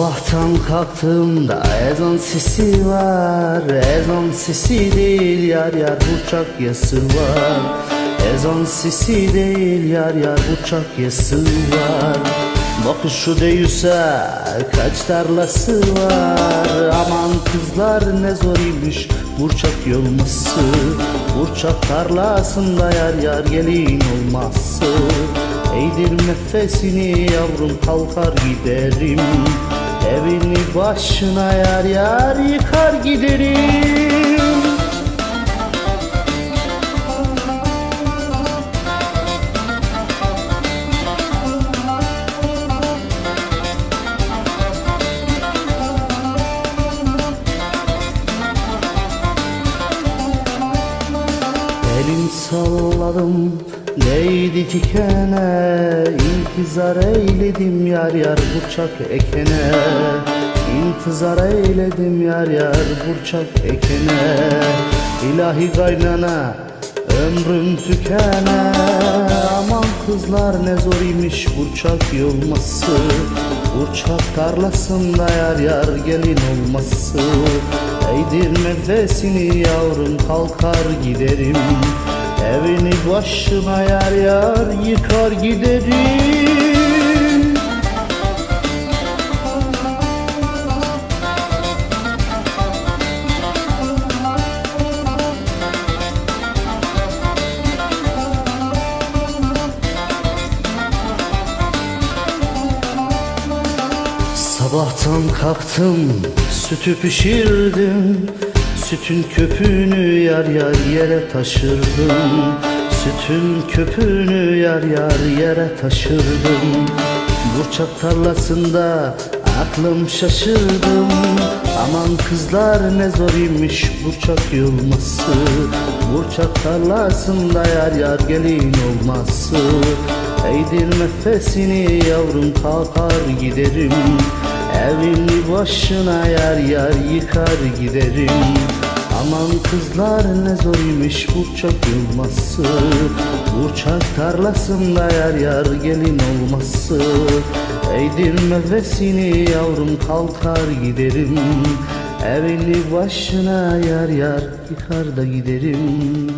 Sabahtan kalktığımda ezan sesi var Ezan sesi değil yar yar uçak yası var Ezan sesi değil yar yar uçak yası var. Bakış şu değilse kaç tarlası var? Aman kızlar ne zor imiş Burçak yolması Burçak tarlasında yar yar gelin olması. Eğdir nefesini yavrum kalkar giderim. Evini başına yar yar yıkar giderim salladım. Değdi dikene İntizar eyledim yar yar burçak ekene. İntizar eyledim yar yar burçak ekene. İlahi kaynana ömrüm tükene. Aman kızlar ne zor imiş burçak yolması Burçak tarlasında yar yar gelin olması. Eğdir nefesini yavrum kalkar giderim Evini başına yar yar yıkar giderim. Sabahtan kalktım sütü pişirdim Sütün köpüğünü yar yar yere taşırdım. Sütün köpüğünü yar yar yere taşırdım. Burçak tarlasında aklım şaşırdım. Aman kızlar ne zor imiş burçak yolması Burçak tarlasında yar yar gelin olması. Eğdir nefesini yavrum kalkar giderim. Evini başına yar yar yıkar giderim Aman kızlar ne zor imiş burçak yılması Burçak tarlasında yar yar gelin olması. Eğdir nefesini yavrum kalkar giderim. Evini başına yar yar yıkar da giderim